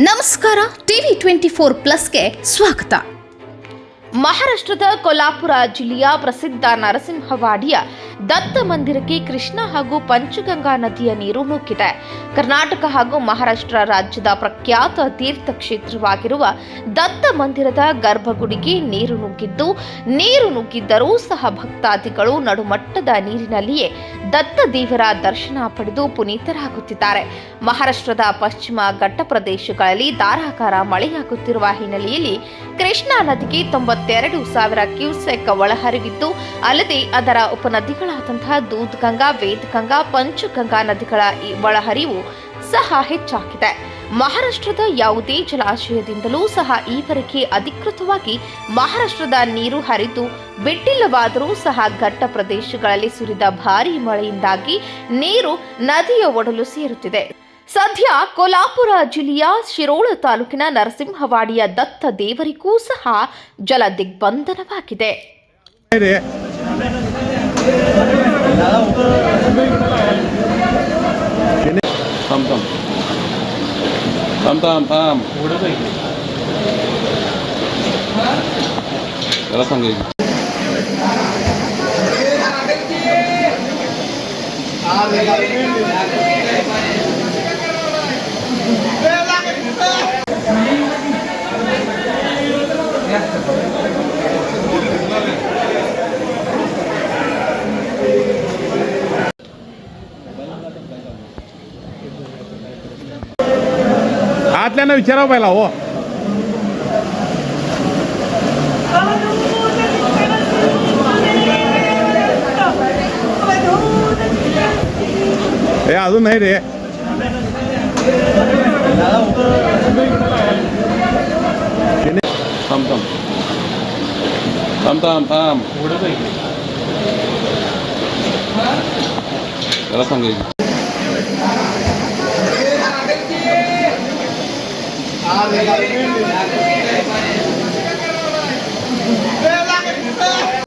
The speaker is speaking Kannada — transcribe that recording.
ನಮಸ್ಕಾರ ಟಿವಿ ಟ್ವೆಂಟಿ ಫೋರ್ ಪ್ಲಸ್ಗೆ ಸ್ವಾಗತ ಮಹಾರಾಷ್ಟ್ರದ ಕೊಲ್ಲಾಪುರ ಜಿಲ್ಲೆಯ ಪ್ರಸಿದ್ಧ ನರಸಿಂಹವಾಡಿಯ ದತ್ತ ಮಂದಿರಕ್ಕೆ ಕೃಷ್ಣ ಹಾಗೂ ಪಂಚಗಂಗಾ ನದಿಯ ನೀರು ನುಗ್ಗಿದೆ. ಕರ್ನಾಟಕ ಹಾಗೂ ಮಹಾರಾಷ್ಟ್ರ ರಾಜ್ಯದ ಪ್ರಖ್ಯಾತ ತೀರ್ಥಕ್ಷೇತ್ರವಾಗಿರುವ ದತ್ತ ಮಂದಿರದ ಗರ್ಭಗುಡಿಗೆ ನೀರು ನುಗ್ಗಿದ್ದು, ನೀರು ನುಗ್ಗಿದ್ದರೂ ಸಹ ಭಕ್ತಾದಿಗಳು ನಡುಮಟ್ಟದ ನೀರಿನಲ್ಲಿಯೇ ದತ್ತ ದೇವರ ದರ್ಶನ ಪಡೆದು ಪುನೀತರಾಗುತ್ತಿದ್ದಾರೆ. ಮಹಾರಾಷ್ಟ್ರದ ಪಶ್ಚಿಮ ಘಟ್ಟ ಪ್ರದೇಶಗಳಲ್ಲಿ ಧಾರಾಕಾರ ಮಳೆಯಾಗುತ್ತಿರುವ ಹಿನ್ನೆಲೆಯಲ್ಲಿ ಕೃಷ್ಣಾ ನದಿಗೆ ತೊಂಬತ್ತೆರಡು ಸಾವಿರ ಕ್ಯೂಸೆಕ್ ಒಳಹರಿವಿದ್ದು, ಅಲ್ಲದೆ ಅದರ ಉಪನದಿಗಳಾದಂತಹ ದೂದ್ಗಂಗಾ, ವೇದಗಂಗಾ, ಪಂಚಗಂಗಾ ನದಿಗಳ ಈ ಒಳಹರಿವು ಸಹ ಹೆಚ್ಚಾಗಿದೆ. ಮಹಾರಾಷ್ಟ್ರದ ಯಾವುದೇ ಜಲಾಶಯದಿಂದಲೂ ಸಹ ಈವರೆಗೆ ಅಧಿಕೃತವಾಗಿ ಮಹಾರಾಷ್ಟ್ರದ ನೀರು ಹರಿದು, ಬಿಟ್ಟಿಲ್ಲವಾದರೂ ಸಹ ಘಟ್ಟ ಪ್ರದೇಶಗಳಲ್ಲಿ ಸುರಿದ ಭಾರೀ ಮಳೆಯಿಂದಾಗಿ ನೀರು ನದಿಯ ಒಡಲು ಸೇರುತ್ತಿದೆ. ಸದ್ಯ ಕೊಲ್ಲಾಪುರ ಜಿಲ್ಲೆಯ ಶಿರೋಳ ತಾಲೂಕಿನ ನರಸಿಂಹವಾಡಿಯ ದತ್ತ ದೇವರಿಗೂ ಸಹ ಜಲ ದಿಗ್ಬಂಧನವಾಗಿದೆ. आतल्यानं विचारावं पहिला हो हे अजून नाही रे थांब थांब थांब थांब थांब त्याला सांगायचं Yeah.